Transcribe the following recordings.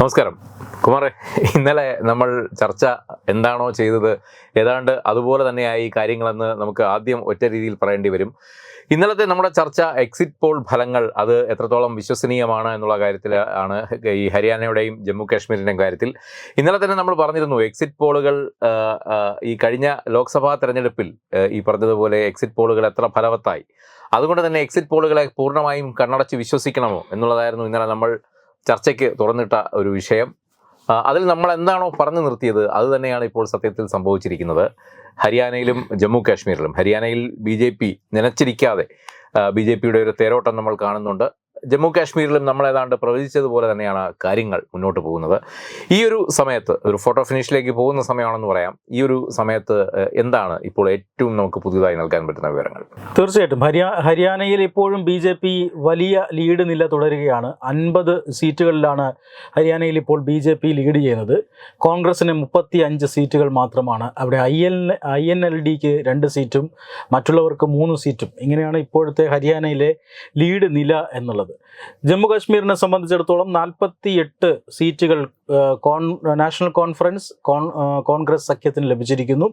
നമസ്കാരം. കുമാറെ ഇന്നലെ നമ്മൾ ചർച്ച എന്താണോ ചെയ്തത് ഏതാണ്ട് അതുപോലെ തന്നെയായി കാര്യങ്ങളെന്ന് നമുക്ക് ആദ്യം ഒറ്റ രീതിയിൽ പറയേണ്ടി വരും. ഇന്നലത്തെ നമ്മുടെ ചർച്ച എക്സിറ്റ് പോൾ ഫലങ്ങൾ അത് എത്രത്തോളം വിശ്വസനീയമാണ് എന്നുള്ള കാര്യത്തിൽ ആണ് ഈ ഹരിയാനയുടെയും ജമ്മു കാശ്മീരിന്റെയും കാര്യത്തിൽ. ഇന്നലെ തന്നെ നമ്മൾ പറഞ്ഞിരുന്നു എക്സിറ്റ് പോളുകൾ ഈ കഴിഞ്ഞ ലോക്സഭാ തെരഞ്ഞെടുപ്പിൽ ഈ പറഞ്ഞതുപോലെ എക്സിറ്റ് പോളുകൾ എത്ര ഫലവത്തായി. അതുകൊണ്ട് തന്നെ എക്സിറ്റ് പോളുകളെ പൂർണമായും കണ്ണടച്ച് വിശ്വസിക്കണമോ എന്നുള്ളതായിരുന്നു ഇന്നലെ നമ്മൾ ചർച്ചയ്ക്ക് തുറന്നിട്ട ഒരു വിഷയം. അതിൽ നമ്മൾ എന്താണോ പറഞ്ഞു നിർത്തിയത് അത് തന്നെയാണ് ഇപ്പോൾ സത്യത്തിൽ സംഭവിച്ചിരിക്കുന്നത്. ഹരിയാനയിലും ജമ്മു കാശ്മീരിലും. ഹരിയാനയിൽ ബി ജെ പി നനച്ചിരിക്കാതെ ബി ജെ പിയുടെ ഒരു തേരോട്ടം നമ്മൾ കാണുന്നുണ്ട്. ജമ്മു കാശ്മീരിലും നമ്മൾ ഏതാണ്ട് പ്രവചിച്ചതുപോലെ തന്നെയാണ് കാര്യങ്ങൾ മുന്നോട്ട് പോകുന്നത്. ഈ ഒരു സമയത്ത് ഒരു ഫോട്ടോ ഫിനിഷിലേക്ക് പോകുന്ന സമയമാണെന്ന് പറയാം. ഈ ഒരു സമയത്ത് എന്താണ് ഇപ്പോൾ ഏറ്റവും നമുക്ക് പുതിയതായി നൽകാൻ പറ്റുന്ന വിവരങ്ങൾ? തീർച്ചയായിട്ടും. ഹരിയാ ഹരിയാനയിൽ ഇപ്പോഴും ബി ജെ പി വലിയ ലീഡ് നില തുടരുകയാണ്. അൻപത് സീറ്റുകളിലാണ് ഹരിയാനയിൽ ഇപ്പോൾ ബി ജെ പി ലീഡ് ചെയ്യുന്നത്. കോൺഗ്രസിന് മുപ്പത്തി അഞ്ച് സീറ്റുകൾ മാത്രമാണ്. അവിടെ I L I N L ഡിക്ക് രണ്ട് സീറ്റും മറ്റുള്ളവർക്ക് മൂന്ന് സീറ്റും. ഇങ്ങനെയാണ് ഇപ്പോഴത്തെ ഹരിയാനയിലെ ലീഡ് നില എന്നുള്ളത്. ജമ്മു കാശ്മീരിനെ സംബന്ധിച്ചിടത്തോളം നാൽപ്പത്തി എട്ട് സീറ്റുകൾ കോൺ നാഷണൽ കോൺഫറൻസ് കോൺ കോൺഗ്രസ് സഖ്യത്തിന് ലഭിച്ചിരിക്കുന്നു.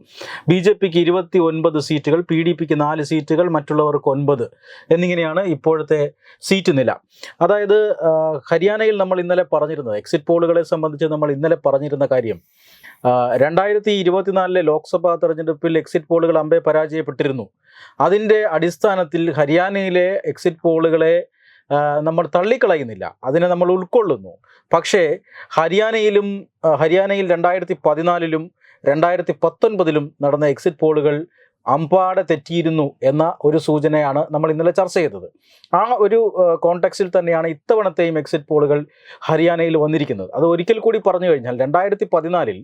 ബി ജെ പിക്ക് ഇരുപത്തി ഒൻപത് സീറ്റുകൾ പി ഡി പിക്ക് നാല് സീറ്റുകൾ മറ്റുള്ളവർക്ക് ഒൻപത് എന്നിങ്ങനെയാണ് ഇപ്പോഴത്തെ സീറ്റ് നില. അതായത് ഹരിയാനയിൽ നമ്മൾ ഇന്നലെ പറഞ്ഞിരുന്നത് എക്സിറ്റ് പോളുകളെ സംബന്ധിച്ച് നമ്മൾ ഇന്നലെ പറഞ്ഞിരുന്ന കാര്യം രണ്ടായിരത്തി ഇരുപത്തിനാലിലെ ലോക്സഭാ തെരഞ്ഞെടുപ്പിൽ എക്സിറ്റ് പോളുകൾ അമ്പെ പരാജയപ്പെട്ടിരുന്നു. അതിന്റെ അടിസ്ഥാനത്തിൽ ഹരിയാനയിലെ എക്സിറ്റ് പോളുകളെ നമ്മൾ തള്ളിക്കളയുന്നില്ല. അതിനെ നമ്മൾ ഉൾക്കൊള്ളുന്നു. പക്ഷേ ഹരിയാനയിലും ഹരിയാനയിൽ രണ്ടായിരത്തി പതിനാലിലും രണ്ടായിരത്തി പത്തൊൻപതിലും നടന്ന എക്സിറ്റ് പോളുകൾ അമ്പാടെ തെറ്റിയിരുന്നു എന്ന ഒരു സൂചനയാണ് നമ്മൾ ഇന്നലെ ചർച്ച ചെയ്തത്. ആ ഒരു കോണ്ടെക്സിൽ തന്നെയാണ് ഇത്തവണത്തെയും എക്സിറ്റ് പോളുകൾ ഹരിയാനയിൽ വന്നിരിക്കുന്നത്. അത് ഒരിക്കൽ കൂടി പറഞ്ഞു കഴിഞ്ഞാൽ രണ്ടായിരത്തി പതിനാലിൽ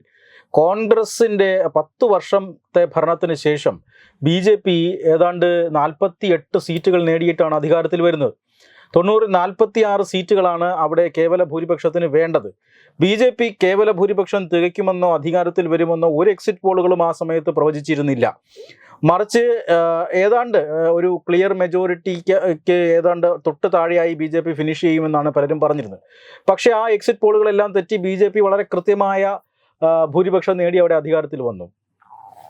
കോൺഗ്രസിന്റെ പത്ത് വർഷത്തെ ഭരണത്തിന് ശേഷം ബി ജെ പി ഏതാണ്ട് നാൽപ്പത്തി എട്ട് സീറ്റുകൾ നേടിയിട്ടാണ് അധികാരത്തിൽ വരുന്നത്. തൊണ്ണൂറ് നാൽപ്പത്തി ആറ് സീറ്റുകളാണ് അവിടെ കേവല ഭൂരിപക്ഷത്തിന് വേണ്ടത്. ബി ജെ പി കേവല ഭൂരിപക്ഷം തികയ്ക്കുമെന്നോ അധികാരത്തിൽ വരുമെന്നോ ഒരു എക്സിറ്റ് പോളുകളും ആ സമയത്ത് പ്രവചിച്ചിരുന്നില്ല. മറിച്ച് ഏതാണ്ട് ഒരു ക്ലിയർ മെജോറിറ്റിക്ക് ഏതാണ്ട് തൊട്ട് താഴെയായി ബി ജെ പി ഫിനിഷ് ചെയ്യുമെന്നാണ് പലരും പറഞ്ഞിരുന്നത്. പക്ഷേ ആ എക്സിറ്റ് പോളുകളെല്ലാം തെറ്റി ബി ജെ പി വളരെ കൃത്യമായ ഭൂരിപക്ഷം നേടി അവിടെ അധികാരത്തിൽ വന്നു.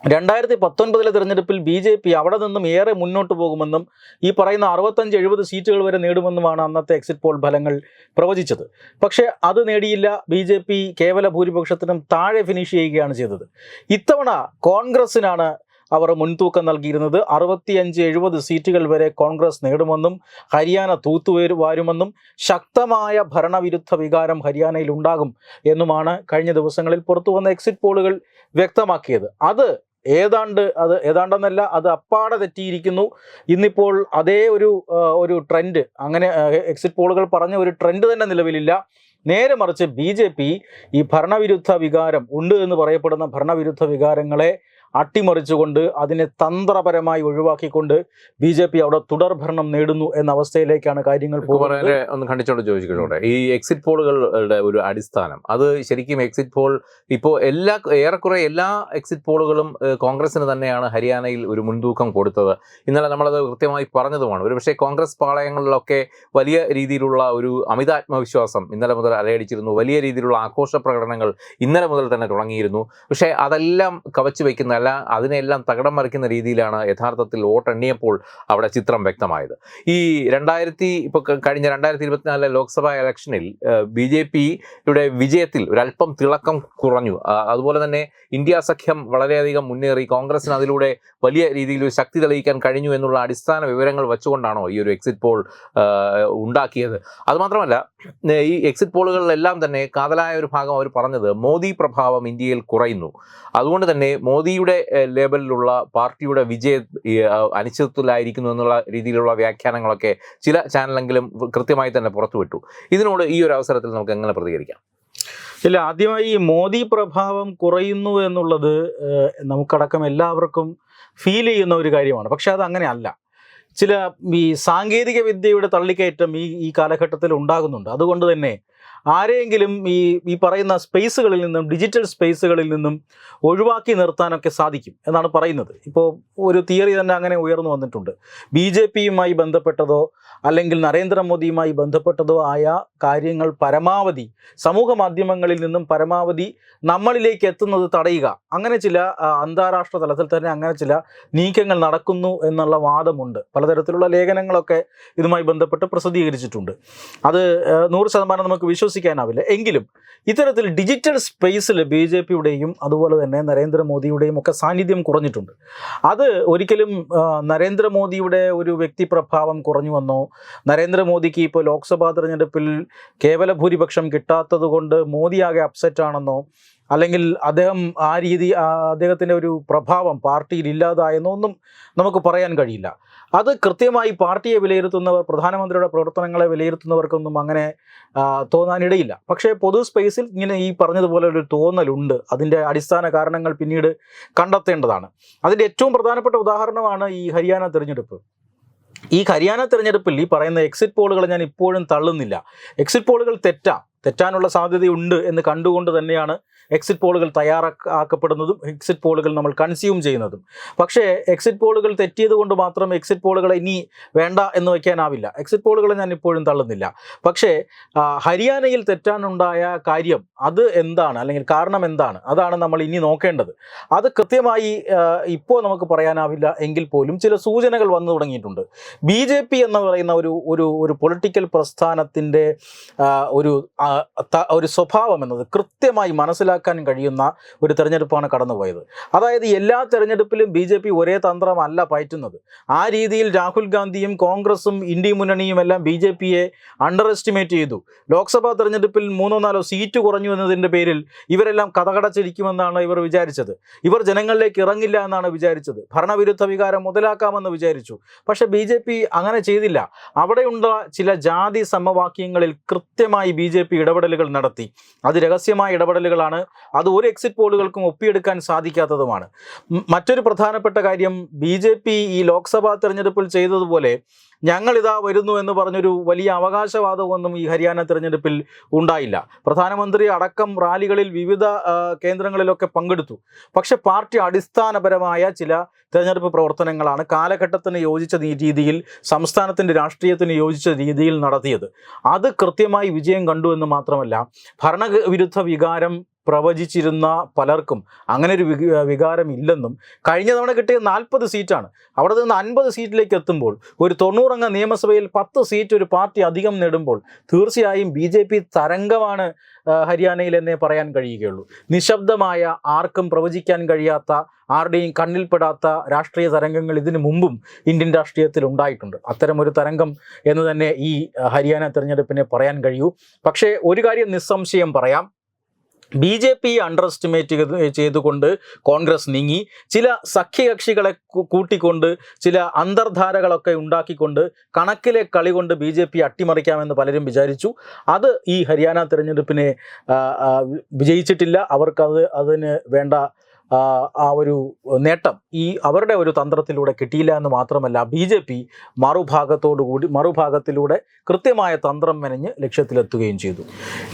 രണ്ടായിരത്തി പത്തൊൻപതിലെ തെരഞ്ഞെടുപ്പിൽ ബി ജെ പി അവിടെ നിന്നും ഏറെ മുന്നോട്ട് പോകുമെന്നും ഈ പറയുന്ന അറുപത്തഞ്ച് എഴുപത് സീറ്റുകൾ വരെ നേടുമെന്നുമാണ് അന്നത്തെ എക്സിറ്റ് പോൾ ഫലങ്ങൾ പ്രവചിച്ചത്. പക്ഷേ അത് നേടിയില്ല. ബി ജെ പി കേവല ഭൂരിപക്ഷത്തിനും താഴെ ഫിനിഷ് ചെയ്യുകയാണ് ചെയ്തത്. ഇത്തവണ കോൺഗ്രസിനാണ് അവർ മുൻതൂക്കം നൽകിയിരുന്നത്. അറുപത്തിയഞ്ച് എഴുപത് സീറ്റുകൾ വരെ കോൺഗ്രസ് നേടുമെന്നും ഹരിയാന തൂത്തുവേരു വാരുമെന്നും ശക്തമായ ഭരണവിരുദ്ധ വികാരം ഹരിയാനയിൽ ഉണ്ടാകും എന്നുമാണ് കഴിഞ്ഞ ദിവസങ്ങളിൽ പുറത്തു വന്ന എക്സിറ്റ് പോളുകൾ വ്യക്തമാക്കിയത്. അത് ഏതാണ്ട് അത് ഏതാണ്ടെന്നല്ല അത് അപ്പാടെ തെറ്റിയിരിക്കുന്നു. ഇന്നിപ്പോൾ അതേ ഒരു ഒരു ട്രെൻഡ് അങ്ങനെ എക്സിറ്റ് പോളുകൾ പറഞ്ഞ ഒരു ട്രെൻഡ് തന്നെ നിലവിലില്ല. നേരെ മറിച്ച് ബി ജെ പി ഈ ഭരണവിരുദ്ധ വികാരം ഉണ്ട് എന്ന് പറയപ്പെടുന്ന ഭരണവിരുദ്ധ വികാരങ്ങളെ അട്ടിമറിച്ചുകൊണ്ട് അതിനെ തന്ത്രപരമായി ഒഴിവാക്കിക്കൊണ്ട് ബി ജെ പി അവിടെ തുടർ ഭരണം നേടുന്നു എന്ന അവസ്ഥയിലേക്കാണ് കാര്യങ്ങൾ പോകുന്നത്. ഒന്ന് ഖണ്ഡിച്ചോണ്ട് ചോദിച്ചിട്ടുണ്ട്. ഈ എക്സിറ്റ് പോളുകളുടെ ഒരു അടിസ്ഥാനം അത് ശരിക്കും എക്സിറ്റ് പോൾ ഇപ്പോൾ എല്ലാ ഏറെക്കുറെ എല്ലാ എക്സിറ്റ് പോളുകളും കോൺഗ്രസിന് തന്നെയാണ് ഹരിയാനയിൽ ഒരു മുൻതൂക്കം കൊടുത്തത്. ഇന്നലെ നമ്മളത് കൃത്യമായി പറഞ്ഞതുമാണ്. ഒരുപക്ഷെ കോൺഗ്രസ് പാളയങ്ങളിലൊക്കെ വലിയ രീതിയിലുള്ള ഒരു അമിതാത്മവിശ്വാസം ഇന്നലെ മുതൽ അലയടിച്ചിരുന്നു. വലിയ രീതിയിലുള്ള ആഘോഷ പ്രകടനങ്ങൾ ഇന്നലെ മുതൽ തന്നെ തുടങ്ങിയിരുന്നു. പക്ഷേ അതെല്ലാം കവച്ചു വയ്ക്കുന്ന അല്ല അതിനെല്ലാം തകടം മറിക്കുന്ന രീതിയിലാണ് യഥാർത്ഥത്തിൽ വോട്ടെണ്ണിയപ്പോൾ അവിടെ ചിത്രം വ്യക്തമായത്. ഈ രണ്ടായിരത്തി ഇപ്പോൾ കഴിഞ്ഞ രണ്ടായിരത്തി ഇരുപത്തിനാലിലെ ലോക്സഭാ ഇലക്ഷനിൽ ബി ജെ പിയുടെ വിജയത്തിൽ ഒരല്പം തിളക്കം കുറഞ്ഞു. അതുപോലെ തന്നെ ഇന്ത്യ സഖ്യം വളരെയധികം മുന്നേറി കോൺഗ്രസിന് അതിലൂടെ വലിയ രീതിയിൽ ഒരു ശക്തി തെളിയിക്കാൻ കഴിഞ്ഞു എന്നുള്ള അടിസ്ഥാന വിവരങ്ങൾ വെച്ചുകൊണ്ടാണോ ഈ ഒരു എക്സിറ്റ് പോൾ ഉണ്ടാക്കിയത്. അതുമാത്രമല്ല ഈ എക്സിറ്റ് പോളുകളിലെല്ലാം തന്നെ കാതലായ ഒരു ഭാഗം അവർ പറഞ്ഞത് മോദി പ്രഭാവം ഇന്ത്യയിൽ കുറയുന്നു. അതുകൊണ്ട് തന്നെ മോദിയുടെ ഏ, ലേബലിലുള്ള പാർട്ടിയുടെ വിജയ അനിശ്ചിതത്വത്തിലായിരിക്കുന്നു എന്നുള്ള രീതിയിലുള്ള വ്യാഖ്യാനങ്ങളൊക്കെ ചില ചാനലെങ്കിലും കൃത്യമായി തന്നെ പുറത്തുവിട്ടു. ഇതിനോട് ഈ ഒരു അവസരത്തിൽ നമുക്ക് എങ്ങനെ പ്രതികരിക്കാം? ഇല്ല ആദ്യമായി ഈ മോദി പ്രഭാവം കുറയുന്നു എന്നുള്ളത് നമുക്കടക്കം എല്ലാവർക്കും ഫീൽ ചെയ്യുന്ന ഒരു കാര്യമാണ്. പക്ഷെ അത് അങ്ങനെയല്ല. ചില ഈ സാങ്കേതിക വിദ്യയുടെ തള്ളിക്കയറ്റം ഈ ഈ കാലഘട്ടത്തിൽ ഉണ്ടാകുന്നുണ്ട്. അതുകൊണ്ട് തന്നെ ആരെയെങ്കിലും ഈ ഈ പറയുന്ന സ്പേസുകളിൽ നിന്നും ഡിജിറ്റൽ സ്പേസുകളിൽ നിന്നും ഒഴിവാക്കി നിർത്താനൊക്കെ സാധിക്കും എന്നാണ് പറയുന്നത്. ഇപ്പോൾ ഒരു തിയറി തന്നെ അങ്ങനെ ഉയർന്നു വന്നിട്ടുണ്ട്. ബി ജെ പിയുമായി ബന്ധപ്പെട്ടതോ അല്ലെങ്കിൽ നരേന്ദ്രമോദിയുമായി ബന്ധപ്പെട്ടതോ ആയ കാര്യങ്ങൾ പരമാവധി സമൂഹ മാധ്യമങ്ങളിൽ നിന്നും പരമാവധി നമ്മളിലേക്ക് എത്തുന്നത് തടയുക. അങ്ങനെ ചില അന്താരാഷ്ട്ര തലത്തിൽ തന്നെ അങ്ങനെ ചില നീക്കങ്ങൾ നടക്കുന്നു എന്നുള്ള വാദമുണ്ട്. പലതരത്തിലുള്ള ലേഖനങ്ങളൊക്കെ ഇതുമായി ബന്ധപ്പെട്ട് പ്രസിദ്ധീകരിച്ചിട്ടുണ്ട്. അത് നൂറ് ശതമാനം നമുക്ക് വിശ്വസിക്കാനാവില്ല. എങ്കിലും ഇത്തരത്തിൽ ഡിജിറ്റൽ സ്പേസിൽ ബി ജെ പിയുടെയും അതുപോലെ തന്നെ നരേന്ദ്രമോദിയുടെയും ഒക്കെ സാന്നിധ്യം കുറഞ്ഞിട്ടുണ്ട്. അത് ഒരിക്കലും നരേന്ദ്രമോദിയുടെ ഒരു വ്യക്തി പ്രഭാവം കുറഞ്ഞു വന്നോ നരേന്ദ്രമോദിക്ക് ഇപ്പോൾ ലോക്സഭാ തെരഞ്ഞെടുപ്പിൽ കേവല ഭൂരിപക്ഷം കിട്ടാത്തത് കൊണ്ട് മോദിയാകെ അപ്സെറ്റ് ആണെന്നോ അല്ലെങ്കിൽ അദ്ദേഹം ആ രീതി അദ്ദേഹത്തിന്റെ ഒരു പ്രഭാവം പാർട്ടിയിൽ ഇല്ലാതായെന്നോ ഒന്നും നമുക്ക് പറയാൻ കഴിയില്ല. അത് കൃത്യമായി പാർട്ടിയെ വിലയിരുത്തുന്നവർ പ്രധാനമന്ത്രിയുടെ പ്രവർത്തനങ്ങളെ വിലയിരുത്തുന്നവർക്കൊന്നും അങ്ങനെ തോന്നാനിടയില്ല. പക്ഷേ പൊതു സ്പേസിൽ ഇങ്ങനെ ഈ പറഞ്ഞതുപോലെ ഒരു തോന്നലുണ്ട്. അതിന്റെ അടിസ്ഥാന കാരണങ്ങൾ പിന്നീട് കണ്ടെത്തേണ്ടതാണ്. അതിന്റെ ഏറ്റവും പ്രധാനപ്പെട്ട ഉദാഹരണമാണ് ഈ ഹരിയാന തിരഞ്ഞെടുപ്പ്. ഈ ഹരിയാന തിരഞ്ഞെടുപ്പിൽ ഈ പറയുന്ന എക്സിറ്റ് പോളുകൾ ഞാൻ ഇപ്പോഴും തള്ളുന്നില്ല. എക്സിറ്റ് പോളുകൾ തെറ്റാം. തെറ്റാനുള്ള സാധ്യതയുണ്ട് എന്ന് കണ്ടുകൊണ്ട് തന്നെയാണ് എക്സിറ്റ് പോളുകൾ തയ്യാറാക്കപ്പെടുന്നതും എക്സിറ്റ് പോളുകൾ നമ്മൾ കൺസ്യൂം ചെയ്യുന്നതും. പക്ഷേ എക്സിറ്റ് പോളുകൾ തെറ്റിയത് കൊണ്ട് മാത്രം എക്സിറ്റ് പോളുകളെ ഇനി വേണ്ട എന്ന് വയ്ക്കാനാവില്ല. എക്സിറ്റ് പോളുകളെ ഞാൻ ഇപ്പോഴും തള്ളുന്നില്ല. പക്ഷേ ഹരിയാനയിൽ തെറ്റാനുണ്ടായ കാര്യം അത് എന്താണ്? അല്ലെങ്കിൽ കാരണം എന്താണ്? അതാണ് നമ്മൾ ഇനി നോക്കേണ്ടത്. അത് കൃത്യമായി ഇപ്പോൾ നമുക്ക് പറയാനാവില്ല എങ്കിൽ പോലും ചില സൂചനകൾ വന്നു തുടങ്ങിയിട്ടുണ്ട്. ബി ജെ പി എന്ന് പറയുന്ന ഒരു ഒരു ഒരു പൊളിറ്റിക്കൽ പ്രസ്ഥാനത്തിന്റെ ഒരു ഒരു സ്വഭാവം എന്നത് കൃത്യമായി മനസ്സിലാക്കാൻ കഴിയുന്ന ഒരു തെരഞ്ഞെടുപ്പാണ് കടന്നുപോയത്. അതായത് എല്ലാ തെരഞ്ഞെടുപ്പിലും ബി ഒരേ തന്ത്രമല്ല പയറ്റുന്നത്. ആ രീതിയിൽ രാഹുൽ ഗാന്ധിയും കോൺഗ്രസും ഇന്ത്യ മുന്നണിയും എല്ലാം ബി ജെ പിയെ അണ്ടർ എസ്റ്റിമേറ്റ് ചെയ്തു. ലോക്സഭാ തെരഞ്ഞെടുപ്പിൽ മൂന്നോ നാലോ സീറ്റ് കുറഞ്ഞു എന്നതിന്റെ പേരിൽ ഇവരെല്ലാം കഥകടച്ചിരിക്കുമെന്നാണ് ഇവർ വിചാരിച്ചത്. ഇവർ ജനങ്ങളിലേക്ക് ഇറങ്ങില്ല എന്നാണ് വിചാരിച്ചത്. ഭരണവിരുദ്ധ വികാരം മുതലാക്കാമെന്ന് വിചാരിച്ചു. പക്ഷെ ബി ജെ പി അങ്ങനെ ചെയ്തില്ല. അവിടെയുള്ള ചില ജാതി സമവാക്യങ്ങളിൽ കൃത്യമായി ബി ജെ പി ഇടപെടലുകൾ നടത്തി. അത് രഹസ്യമായ ഇടപെടലുകളാണ് അത് ഒരു എക്സിറ്റ് പോളുകൾക്കും ഒപ്പിയെടുക്കാൻ സാധിക്കാത്തതുമാണ്. മറ്റൊരു പ്രധാനപ്പെട്ട കാര്യം ബി ജെ പി ഈ ലോക്സഭാ തെരഞ്ഞെടുപ്പിൽ ചെയ്തതുപോലെ ഞങ്ങളിതാ വരുന്നു എന്ന് പറഞ്ഞൊരു വലിയ അവകാശവാദമൊന്നും ഈ ഹരിയാന തിരഞ്ഞെടുപ്പിൽ ഉണ്ടായില്ല. പ്രധാനമന്ത്രി അടക്കം റാലികളിൽ വിവിധ കേന്ദ്രങ്ങളിലൊക്കെ പങ്കെടുത്തു. പക്ഷെ പാർട്ടി അടിസ്ഥാനപരമായ ചില തിരഞ്ഞെടുപ്പ് പ്രവർത്തനങ്ങളാണ് കാലഘട്ടത്തിന് യോജിച്ച രീതിയിൽ സംസ്ഥാനത്തിന്റെ രാഷ്ട്രീയത്തിന് യോജിച്ച രീതിയിൽ നടത്തിയത്. അത് കൃത്യമായി വിജയം കണ്ടു എന്ന് മാത്രമല്ല ഭരണവിരുദ്ധ വികാരം പ്രവചിച്ചിരുന്ന പലർക്കും അങ്ങനെ ഒരു വികാരം ഇല്ലെന്നും കഴിഞ്ഞ തവണ കിട്ടിയ നാൽപ്പത് സീറ്റാണ്. അവിടെ നിന്ന് അൻപത് സീറ്റിലേക്ക് എത്തുമ്പോൾ ഒരു തൊണ്ണൂറംഗ നിയമസഭയിൽ പത്ത് സീറ്റ് ഒരു പാർട്ടി അധികം നേടുമ്പോൾ തീർച്ചയായും ബി ജെ പി തരംഗമാണ് ഹരിയാനയിലെന്നേ പറയാൻ കഴിയുകയുള്ളൂ. നിശബ്ദമായ ആർക്കും പ്രവചിക്കാൻ കഴിയാത്ത ആരുടെയും കണ്ണിൽപ്പെടാത്ത രാഷ്ട്രീയ തരംഗങ്ങൾ ഇതിനു മുമ്പും ഇന്ത്യൻ രാഷ്ട്രീയത്തിൽ ഉണ്ടായിട്ടുണ്ട്. അത്തരമൊരു തരംഗം എന്ന് തന്നെ ഈ ഹരിയാന തെരഞ്ഞെടുപ്പിനെ പറയാൻ കഴിയൂ. പക്ഷേ ഒരു കാര്യം നിസ്സംശയം പറയാം. B J P underestimate ചെയ്തുകൊണ്ട് കോൺഗ്രസ് നീങ്ങി. ചില സഖ്യകക്ഷികളെ കൂട്ടിക്കൊണ്ട് ചില അന്തർധാരകളൊക്കെ ഉണ്ടാക്കിക്കൊണ്ട് കണക്കിലെ കളി കൊണ്ട് ബി ജെ പി അട്ടിമറിക്കാമെന്ന് പലരും വിചാരിച്ചു. അത് ഈ ഹരിയാന തെരഞ്ഞെടുപ്പിനെ വിജയിച്ചിട്ടില്ല. അവർക്കത് അതിന് വേണ്ട ആ, ഒരു നേട്ടം ഈ അവരുടെ ഒരു തന്ത്രത്തിലൂടെ കിട്ടിയില്ല എന്ന് മാത്രമല്ല ബി ജെ പി മറുഭാഗത്തോടുകൂടി മറുഭാഗത്തിലൂടെ കൃത്യമായ തന്ത്രം മെനഞ്ഞ് ലക്ഷ്യത്തിലെത്തുകയും ചെയ്തു.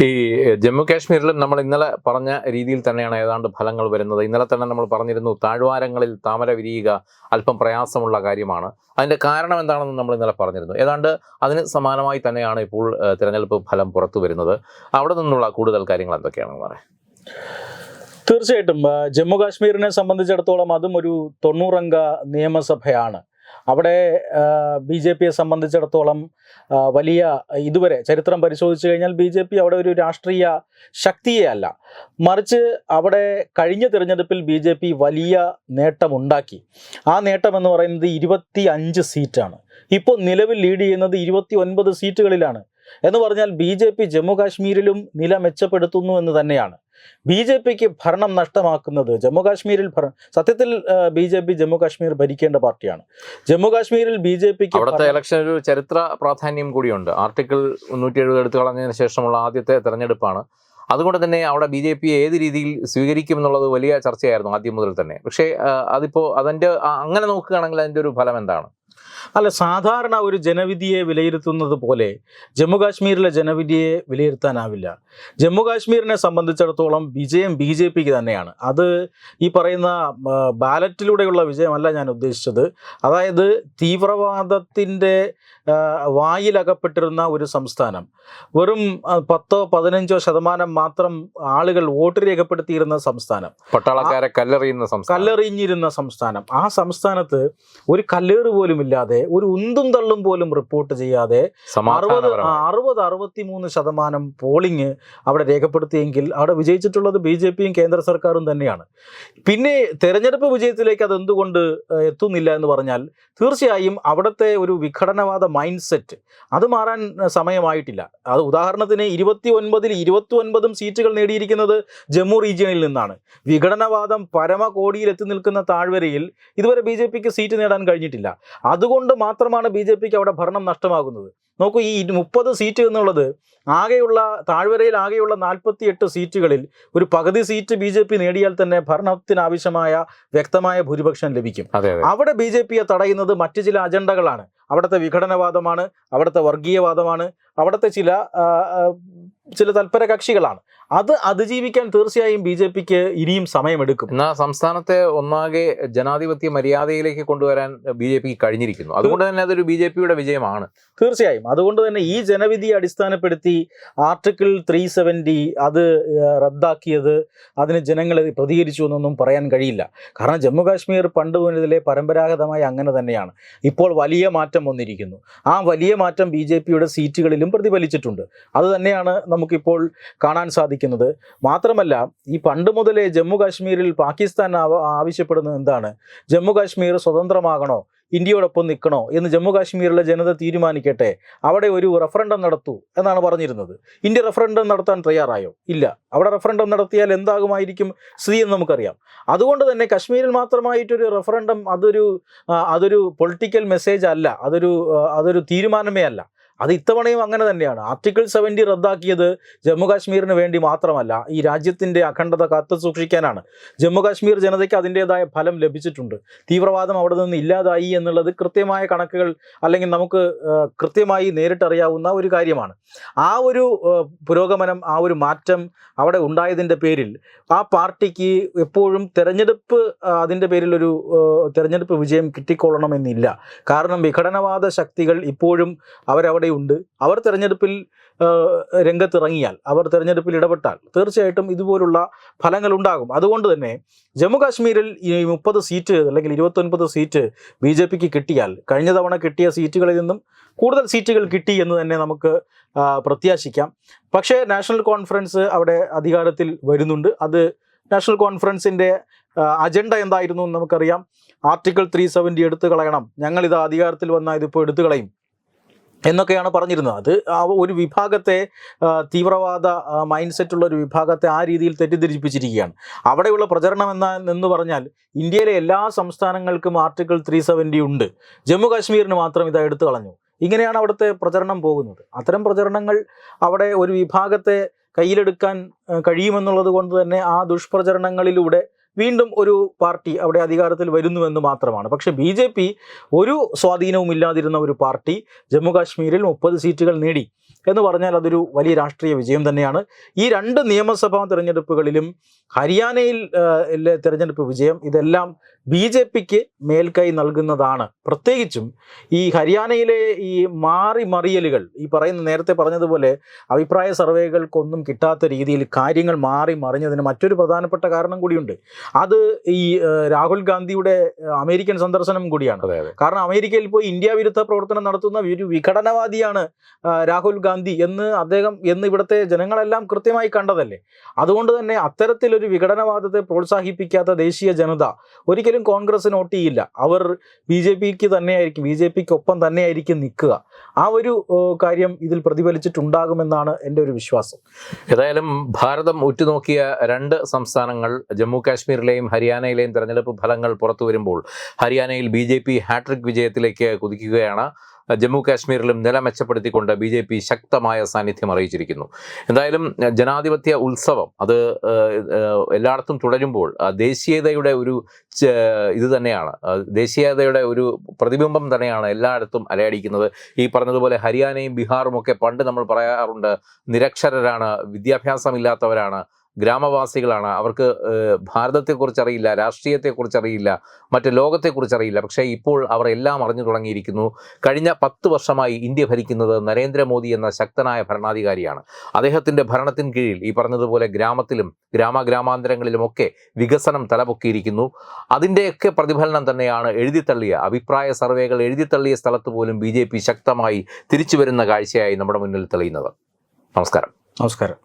ഈ ജമ്മു കാശ്മീരിലും നമ്മൾ ഇന്നലെ പറഞ്ഞ രീതിയിൽ തന്നെയാണ് ഏതാണ്ട് ഫലങ്ങൾ വരുന്നത്. ഇന്നലെ തന്നെ നമ്മൾ പറഞ്ഞിരുന്നു താഴ്വാരങ്ങളിൽ താമര വിരിയുക അല്പം പ്രയാസമുള്ള കാര്യമാണ്. അതിന്റെ കാരണം എന്താണെന്ന് നമ്മൾ ഇന്നലെ പറഞ്ഞിരുന്നു. ഏതാണ്ട് അതിന് സമാനമായി തന്നെയാണ് ഇപ്പോൾ തിരഞ്ഞെടുപ്പ് ഫലം പുറത്തു വരുന്നത്. അവിടെ നിന്നുള്ള കൂടുതൽ കാര്യങ്ങൾ എന്തൊക്കെയാണെന്ന് പറയാം? തീർച്ചയായിട്ടും ജമ്മു കാശ്മീരിനെ സംബന്ധിച്ചിടത്തോളം അതും ഒരു തൊണ്ണൂറംഗ നിയമസഭയാണ്. അവിടെ ബി ജെ പിയെ സംബന്ധിച്ചിടത്തോളം വലിയ ഇതുവരെ ചരിത്രം പരിശോധിച്ചു കഴിഞ്ഞാൽ ബി ജെ പി അവിടെ ഒരു രാഷ്ട്രീയ ശക്തിയെ അല്ല. മറിച്ച് അവിടെ കഴിഞ്ഞ തിരഞ്ഞെടുപ്പിൽ ബി ജെ പി വലിയ നേട്ടമുണ്ടാക്കി. ആ നേട്ടം എന്ന് പറയുന്നത് ഇരുപത്തി അഞ്ച് സീറ്റാണ്. ഇപ്പോൾ നിലവിൽ ലീഡ് ചെയ്യുന്നത് ഇരുപത്തി ഒൻപത് സീറ്റുകളിലാണ്. എന്ന് പറഞ്ഞാൽ ബി ജെ പി ജമ്മു കാശ്മീരിലും നില മെച്ചപ്പെടുത്തുന്നു എന്ന് തന്നെയാണ്. ബി ജെ പിക്ക് ഭരണം നഷ്ടമാക്കുന്നത് ജമ്മു കാശ്മീരിൽ ഭരണം സത്യത്തിൽ B J P Jammu Kashmir ഭരിക്കേണ്ട പാർട്ടിയാണ്. ജമ്മു കാശ്മീരിൽ ബി ജെ പിക്ക് അവിടുത്തെ ഇലക്ഷൻ ഒരു ചരിത്ര പ്രാധാന്യം കൂടിയുണ്ട്. ആർട്ടിക്കിൾ മുന്നൂറ്റി എഴുപത് എടുത്തു കളഞ്ഞതിന് ശേഷമുള്ള ആദ്യത്തെ തെരഞ്ഞെടുപ്പാണ്. അതുകൊണ്ട് തന്നെ അവിടെ ബി ജെ പി ഏത് രീതിയിൽ സ്വീകരിക്കും എന്നുള്ളത് വലിയ ചർച്ചയായിരുന്നു ആദ്യം മുതൽ തന്നെ. പക്ഷേ അതിപ്പോൾ അതിന്റെ അങ്ങനെ നോക്കുകയാണെങ്കിൽ അതിന്റെ ഒരു ഫലം എന്താണ് അല്ല സാധാരണ ഒരു ജനവിധിയെ വിലയിരുത്തുന്നത് പോലെ ജമ്മു കാശ്മീരിലെ ജനവിധിയെ വിലയിരുത്താനാവില്ല. ജമ്മു കാശ്മീരിനെ സംബന്ധിച്ചിടത്തോളം വിജയം ബി ജെ പിക്ക് തന്നെയാണ്. അത് ഈ പറയുന്ന ബാലറ്റിലൂടെയുള്ള വിജയമല്ല ഞാൻ ഉദ്ദേശിച്ചത്. അതായത് തീവ്രവാദത്തിന്റെ വായിലകപ്പെട്ടിരുന്ന ഒരു സംസ്ഥാനം. വെറും പത്തോ പതിനഞ്ചോ ശതമാനം മാത്രം ആളുകൾ വോട്ട് രേഖപ്പെടുത്തിയിരുന്ന സംസ്ഥാനം. പട്ടാളക്കാരെ കല്ലെറിയുന്ന കല്ലെറിഞ്ഞിരുന്ന സംസ്ഥാനം. ആ സംസ്ഥാനത്ത് ഒരു കല്ലേറ് പോലും ഇല്ലാതെ ഒരു ഉന്തും തള്ളും പോലും റിപ്പോർട്ട് ചെയ്യാതെ അറുപത് അറുപത് അറുപത്തി മൂന്ന് ശതമാനം പോളിംഗ് അവിടെ രേഖപ്പെടുത്തിയെങ്കിൽ അവിടെ വിജയിച്ചിട്ടുള്ളത് ബി ജെ പിയും കേന്ദ്ര സർക്കാരും തന്നെയാണ്. പിന്നെ തെരഞ്ഞെടുപ്പ് വിജയത്തിലേക്ക് അത് എന്തുകൊണ്ട് എത്തുന്നില്ല എന്ന് പറഞ്ഞാൽ തീർച്ചയായും അവിടുത്തെ ഒരു വിഘടനവാദ മൈൻഡ് സെറ്റ് അത് മാറാൻ സമയമായിട്ടില്ല. അത് ഉദാഹരണത്തിന് ഇരുപത്തി ഒൻപതിൽ ഇരുപത്തി ഒൻപതും സീറ്റുകൾ നേടിയിരിക്കുന്നത് ജമ്മു റീജിയനിൽ നിന്നാണ്. വിഘടനവാദം പരമകോടിയിൽ എത്തി നിൽക്കുന്ന താഴ്വരയിൽ ഇതുവരെ ബി സീറ്റ് നേടാൻ കഴിഞ്ഞിട്ടില്ല. അതുകൊണ്ട് മാത്രമാണ് ബി അവിടെ ഭരണം നഷ്ടമാകുന്നത്. നോക്കൂ ഈ മുപ്പത് സീറ്റ് എന്നുള്ളത് ആകെയുള്ള താഴ്വരയിൽ ആകെയുള്ള നാൽപ്പത്തി എട്ട് സീറ്റുകളിൽ ഒരു പകുതി സീറ്റ് ബി ജെ പി നേടിയാൽ തന്നെ ഭരണത്തിനാവശ്യമായ വ്യക്തമായ ഭൂരിപക്ഷം ലഭിക്കും. അവിടെ ബി ജെ പിയെ തടയുന്നത് മറ്റു ചില അജണ്ടകളാണ്. അവിടുത്തെ വിഘടനവാദമാണ് അവിടുത്തെ വർഗീയവാദമാണ് അവിടുത്തെ ചില ചില തൽപര കക്ഷികളാണ്. അത് അതിജീവിക്കാൻ തീർച്ചയായും ബി ജെ പിക്ക് ഇനിയും സമയമെടുക്കും. എന്നാൽ സംസ്ഥാനത്തെ ഒന്നാകെ ജനാധിപത്യ മര്യാദയിലേക്ക് കൊണ്ടുവരാൻ ബി ജെ പിക്ക് കഴിഞ്ഞിരിക്കുന്നു. അതുകൊണ്ട് തന്നെ അതൊരു ബി ജെ പിയുടെ വിജയമാണ്. തീർച്ചയായും. അതുകൊണ്ട് തന്നെ ഈ ജനവിധിയെ അടിസ്ഥാനപ്പെടുത്തി ആർട്ടിക്കിൾ ത്രീ സെവന്റി അത് റദ്ദാക്കിയത് അതിന് ജനങ്ങൾ പ്രതികരിച്ചു എന്നൊന്നും പറയാൻ കഴിയില്ല. കാരണം ജമ്മു കാശ്മീർ പണ്ട് മുതലേ പരമ്പരാഗതമായി അങ്ങനെ തന്നെയാണ്. ഇപ്പോൾ വലിയ മാറ്റം വന്നിരിക്കുന്നു. ആ വലിയ മാറ്റം ബി ജെ പിയുടെ സീറ്റുകളിലും പ്രതിഫലിച്ചിട്ടുണ്ട്. അത് തന്നെയാണ് നമുക്കിപ്പോൾ കാണാൻ സാധിക്കുന്നത്. മാത്രമല്ല ഈ പണ്ട് മുതലേ ജമ്മു കാശ്മീരിൽ പാകിസ്ഥാൻ ആവ- ആവശ്യപ്പെടുന്നത് എന്താണ്? ജമ്മു കാശ്മീർ സ്വതന്ത്രമാകണോ? ഇന്ത്യയോടൊപ്പം നിൽക്കണോ? എന്ന് ജമ്മു കാശ്മീരിലെ ജനത തീരുമാനിക്കട്ടെ. അവിടെ ഒരു റെഫറൻഡം നടത്തൂ എന്നാണ് പറഞ്ഞിരുന്നത്. ഇന്ത്യ റെഫറൻഡം നടത്താൻ തയ്യാറായോ? ഇല്ല. അവിടെ റെഫറൻഡം നടത്തിയാൽ എന്താകുമായിരിക്കും സ്ഥിതി എന്ന് നമുക്കറിയാം. അതുകൊണ്ട് തന്നെ കശ്മീരിൽ മാത്രമായിട്ടൊരു റെഫറൻഡം അതൊരു അതൊരു പൊളിറ്റിക്കൽ മെസ്സേജ് അല്ല. അതൊരു അതൊരു തീരുമാനമേ അല്ല. അത് ഇത്തവണയും അങ്ങനെ തന്നെയാണ്. ആർട്ടിക്കിൾ സെവന്റി റദ്ദാക്കിയത് ജമ്മുകാശ്മീരിന് വേണ്ടി മാത്രമല്ല ഈ രാജ്യത്തിന്റെ അഖണ്ഡത കാത്തു സൂക്ഷിക്കാനാണ്. ജമ്മുകാശ്മീർ ജനതയ്ക്ക് അതിന്റെതായ ഫലം ലഭിച്ചിട്ടുണ്ട്. തീവ്രവാദം അവിടെ നിന്ന് ഇല്ലാതായി എന്നുള്ളത് കൃത്യമായ കണക്കുകൾ അല്ലെങ്കിൽ നമുക്ക് കൃത്യമായി നേരിട്ടറിയാവുന്ന ഒരു കാര്യമാണ്. ആ ഒരു പുരോഗമനം ആ ഒരു മാറ്റം അവിടെ ഉണ്ടായതിന്റെ പേരിൽ ആ പാർട്ടിക്ക് എപ്പോഴും തെരഞ്ഞെടുപ്പ് അതിന്റെ പേരിൽ ഒരു തെരഞ്ഞെടുപ്പ് വിജയം കിട്ടിക്കൊള്ളണമെന്നില്ല കാരണം വിഘടനവാദ ശക്തികൾ ഇപ്പോഴും അവരവിടെ ഉണ്ട്. അവർ തിരഞ്ഞെടുപ്പിൽ രംഗത്തിറങ്ങിയാൽ അവർ തിരഞ്ഞെടുപ്പിൽ ഇടപെട്ടാൽ തീർച്ചയായിട്ടും ഇതുപോലുള്ള ഫലങ്ങൾ ഉണ്ടാകും. അതുകൊണ്ട് തന്നെ ജമ്മു കാശ്മീരിൽ ഈ മുപ്പത് സീറ്റ് അല്ലെങ്കിൽ ഇരുപത്തൊൻപത് സീറ്റ് ബി ജെ പിക്ക് കിട്ടിയാൽ കഴിഞ്ഞ തവണ കിട്ടിയ സീറ്റുകളിൽ നിന്നും കൂടുതൽ സീറ്റുകൾ കിട്ടി എന്ന് തന്നെ നമുക്ക് പ്രത്യാശിക്കാം. പക്ഷേ നാഷണൽ കോൺഫറൻസ് അവിടെ അധികാരത്തിൽ വരുന്നുണ്ട്. അത് നാഷണൽ കോൺഫറൻസിന്റെ അജണ്ട എന്തായിരുന്നു നമുക്കറിയാം. ആർട്ടിക്കിൾ ത്രീ സെവന്റി എടുത്തു കളയണം. ഞങ്ങളിത് അധികാരത്തിൽ വന്നാൽ ഇതിപ്പോൾ എടുത്തു കളയും. എന്നൊക്കെയാണ് പറഞ്ഞിരുന്നത്. അത് ഒരു വിഭാഗത്തെ തീവ്രവാദ മൈൻഡ് സെറ്റുള്ള ഒരു വിഭാഗത്തെ ആ രീതിയിൽ തെറ്റിദ്ധരിപ്പിച്ചിരിക്കുകയാണ്. അവിടെയുള്ള പ്രചരണം എന്ന എന്ന് പറഞ്ഞാൽ ഇന്ത്യയിലെ എല്ലാ സംസ്ഥാനങ്ങൾക്കും ആർട്ടിക്കിൾ ത്രീ സെവന്റി ഉണ്ട്. ജമ്മു കാശ്മീരിന് മാത്രം ഇത് എടുത്തു കളഞ്ഞു. ഇങ്ങനെയാണ് അവിടുത്തെ പ്രചരണം പോകുന്നത്. അത്തരം പ്രചരണങ്ങൾ അവിടെ ഒരു വിഭാഗത്തെ കയ്യിലെടുക്കാൻ കഴിയുമെന്നുള്ളത് കൊണ്ട് തന്നെ ആ ദുഷ്പ്രചരണങ്ങളിലൂടെ വീണ്ടും ഒരു പാർട്ടി അവിടെ അധികാരത്തിൽ വരുന്നുവെന്ന് മാത്രമാണ്. പക്ഷെ ബി ജെ പി ഒരു സ്വാധീനവും ഇല്ലാതിരുന്ന ഒരു പാർട്ടി ജമ്മു കാശ്മീരിൽ മുപ്പത് സീറ്റുകൾ നേടി എന്ന് പറഞ്ഞാൽ അതൊരു വലിയ രാഷ്ട്രീയ വിജയം തന്നെയാണ്. ഈ രണ്ട് നിയമസഭാ തിരഞ്ഞെടുപ്പുകളിലും ഹരിയാനയിൽ തിരഞ്ഞെടുപ്പ് വിജയം ഇതെല്ലാം ബി ജെ പിക്ക് മേൽക്കൈ നൽകുന്നതാണ്. പ്രത്യേകിച്ചും ഈ ഹരിയാനയിലെ ഈ മാറി മറിയലുകൾ ഈ പറയുന്ന നേരത്തെ പറഞ്ഞതുപോലെ അഭിപ്രായ സർവേകൾക്കൊന്നും കിട്ടാത്ത രീതിയിൽ കാര്യങ്ങൾ മാറി മറിഞ്ഞതിന് മറ്റൊരു പ്രധാനപ്പെട്ട കാരണം കൂടിയുണ്ട്. അത് ഈ രാഹുൽ ഗാന്ധിയുടെ അമേരിക്കൻ സന്ദർശനം കൂടിയാണ്. കാരണം അമേരിക്കയിൽ പോയി ഇന്ത്യ വിരുദ്ധ പ്രവർത്തനം നടത്തുന്ന ഒരു വിഘടനവാദിയാണ് രാഹുൽ ഗാന്ധി എന്ന് അദ്ദേഹം എന്ന് ഇവിടുത്തെ ജനങ്ങളെല്ലാം കൃത്യമായി കണ്ടതല്ലേ? അതുകൊണ്ട് തന്നെ അത്തരത്തിലൊരു വിഘടനവാദത്തെ പ്രോത്സാഹിപ്പിക്കാത്ത ദേശീയ ജനത ഒരിക്കലും കോൺഗ്രസ് വോട്ട് ചെയ്യില്ല. അവർ ബി ജെ പിക്ക് തന്നെയായിരിക്കും ബി ജെ പിക്ക് ഒപ്പം തന്നെയായിരിക്കും നിൽക്കുക. ആ ഒരു കാര്യം ഇതിൽ പ്രതിഫലിച്ചിട്ടുണ്ടാകുമെന്നാണ് എന്റെ ഒരു വിശ്വാസം. ഏതായാലും ഭാരതം ഉറ്റുനോക്കിയ രണ്ട് സംസ്ഥാനങ്ങൾ ജമ്മു കാശ്മീരിലെയും ഹരിയാനയിലെയും തെരഞ്ഞെടുപ്പ് ഫലങ്ങൾ പുറത്തു വരുമ്പോൾ ഹരിയാനയിൽ ബി ജെ പി ഹാട്രിക് വിജയത്തിലേക്ക് കുതിക്കുകയാണ്. ജമ്മു കാശ്മീരിലും നില മെച്ചപ്പെടുത്തിക്കൊണ്ട് ബി ജെ പി ശക്തമായ സാന്നിധ്യം അറിയിച്ചിരിക്കുന്നു. എന്തായാലും ജനാധിപത്യ ഉത്സവം അത് എല്ലായിടത്തും തുടരുമ്പോൾ ദേശീയതയുടെ ഒരു ഇത് തന്നെയാണ്. ദേശീയതയുടെ ഒരു പ്രതിബിംബം തന്നെയാണ് എല്ലായിടത്തും അലയടിക്കുന്നത്. ഈ പറഞ്ഞതുപോലെ ഹരിയാനയും ബീഹാറും ഒക്കെ പണ്ട് നമ്മൾ പറയാറുണ്ട് നിരക്ഷരരാണ് വിദ്യാഭ്യാസമില്ലാത്തവരാണ് ഗ്രാമവാസികളാണ്. അവർക്ക് ഭാരതത്തെക്കുറിച്ച് അറിയില്ല രാഷ്ട്രീയത്തെക്കുറിച്ച് അറിയില്ല മറ്റ് ലോകത്തെക്കുറിച്ച് അറിയില്ല പക്ഷേ ഇപ്പോൾ അവർ എല്ലാം അറിഞ്ഞു തുടങ്ങിയിരിക്കുന്നു. കഴിഞ്ഞ പത്ത് വർഷമായി ഇന്ത്യ ഭരിക്കുന്നത് നരേന്ദ്രമോദി എന്ന ശക്തനായ ഭരണാധികാരിയാണ്. അദ്ദേഹത്തിന്റെ ഭരണത്തിന് കീഴിൽ ഈ പറഞ്ഞതുപോലെ ഗ്രാമത്തിലും ഗ്രാമഗ്രാമാന്തരങ്ങളിലുമൊക്കെ വികസനം തലപൊക്കിയിരിക്കുന്നു. അതിന്റെയൊക്കെ പ്രതിഫലനം തന്നെയാണ് എഴുതിത്തള്ളിയ അഭിപ്രായ സർവേകൾ എഴുതിത്തള്ളിയ സ്ഥലത്ത് പോലും ബി ശക്തമായി തിരിച്ചു വരുന്ന കാഴ്ചയായി നമ്മുടെ മുന്നിൽ തെളിയുന്നത്. നമസ്കാരം. നമസ്കാരം.